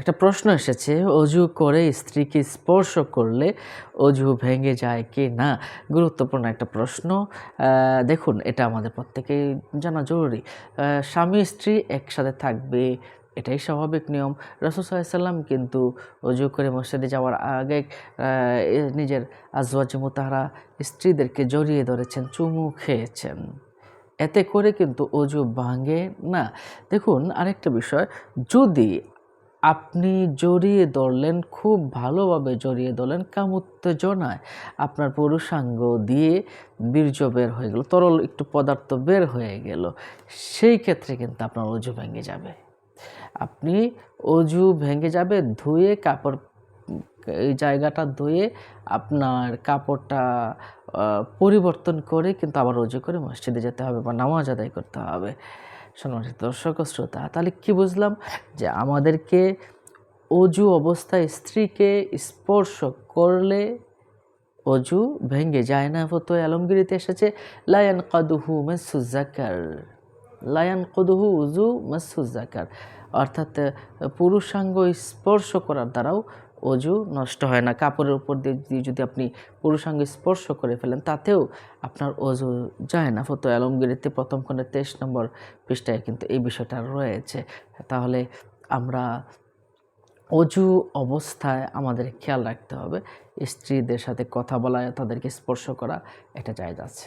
একটা প্রশ্ন এসেছে, অজু করে স্ত্রীকে স্পর্শ করলে অজু ভেঙে যায় কি না? গুরুত্বপূর্ণ একটা প্রশ্ন। দেখুন, এটা আমাদের প্রত্যেকেই জানা জরুরি। স্বামী, স্ত্রী একসাথে থাকবে, এটাই স্বাভাবিক নিয়ম। রসুল সাল্লাম কিন্তু অজু করে মসজিদে যাওয়ার আগে নিজের আজওয়াজ মুতাহারা স্ত্রীদেরকে জড়িয়ে ধরেছেন, চুমু খেয়েছেন। এতে করে কিন্তু অজু ভাঙে না। দেখুন, আরেকটা বিষয়, যদি আপনি জড়িয়ে ধরলেন, খুব ভালোভাবে জড়িয়ে ধরলেন কাম উত্তেজনায় আপনার পুরুষাঙ্গ দিয়ে বীর্য বের হয়ে গেল, তরল একটু পদার্থ বের হয়ে গেল। সেই ক্ষেত্রে কিন্তু আপনার অজু ভেঙে যাবে। আপনি অজু ভেঙে যাবে, ধুয়ে কাপড়, এই জায়গাটা ধুয়ে আপনার কাপড়টা পরিবর্তন করে কিন্তু আবার অজু করে মসজিদে যেতে হবে বা নামাজ আদায় করতে হবে। সম্মানিত দর্শক শ্রোতা, তাহলে কি বুঝলাম? যে আমাদেরকে অজু অবস্থায় স্ত্রীকে স্পর্শ করলে অজু ভেঙে যায় না? ফতো আলমগিরিতে এসেছে, লায়ান কাদুহু মেসুজাকার লায়ান কদুহু উজু মেসুজাকার অর্থাৎ, পুরুষাঙ্গ স্পর্শ করার দ্বারাও অজু নষ্ট হয় না। কাপড়ের উপর দিয়ে যদি আপনি পুরুষাঙ্গ স্পর্শ করে ফেলেন, তাতেও আপনার অজু যায় না। ফতো আলমগিরিতে প্রথম খণ্ডের তেইশ নম্বর পৃষ্ঠায় কিন্তু এই বিষয়টা রয়েছে। তাহলে আমরা অজু অবস্থায় আমাদের খেয়াল রাখতে হবে। স্ত্রীদের সাথে কথা বলা, তাদেরকে স্পর্শ করা, এটা জায়গা আছে।